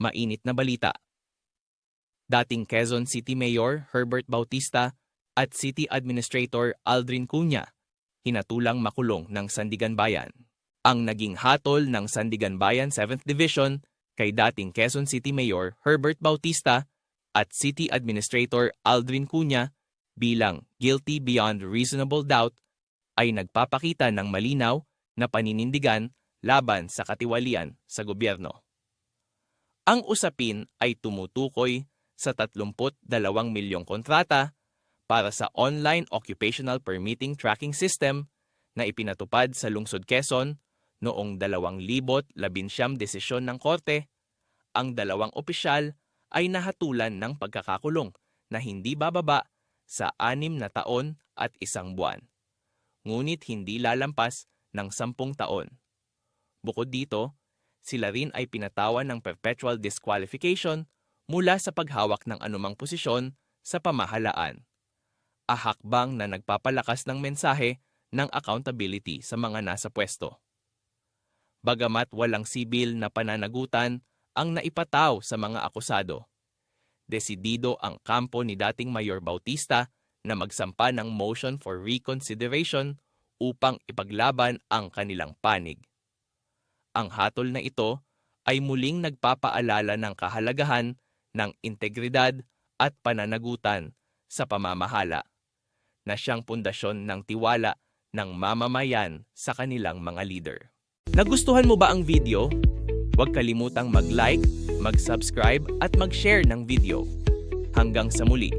Mainit na balita. Dating Quezon City Mayor Herbert Bautista at City Administrator Aldrin Cunha hinatulang makulong ng Sandigan Bayan. Ang naging hatol ng Sandigan Bayan 7th Division kay dating Quezon City Mayor Herbert Bautista at City Administrator Aldrin Cunha bilang guilty beyond reasonable doubt ay nagpapakita ng malinaw na paninindigan laban sa katiwalian sa gobyerno. Ang usapin ay tumutukoy sa 32 milyong kontrata para sa Online Occupational Permitting Tracking System na ipinatupad sa Lungsod Quezon noong 2019 desisyon ng korte, ang dalawang opisyal ay nahatulan ng pagkakakulong na hindi bababa sa anim na taon at isang buwan. Ngunit hindi lalampas ng sampung taon. Bukod dito, sila rin ay pinatawan ng perpetual disqualification mula sa paghawak ng anumang posisyon sa pamahalaan. Ahakbang na nagpapalakas ng mensahe ng accountability sa mga nasa pwesto. Bagamat walang sibil na pananagutan ang naipataw sa mga akusado, desidido ang kampo ni dating Mayor Bautista na magsampa ng motion for reconsideration upang ipaglaban ang kanilang panig. Ang hatol na ito ay muling nagpapaalala ng kahalagahan ng integridad at pananagutan sa pamamahala na siyang pundasyon ng tiwala ng mamamayan sa kanilang mga leader. Nagustuhan mo ba ang video? Huwag kalimutang mag-like, mag-subscribe at mag-share ng video. Hanggang sa muli.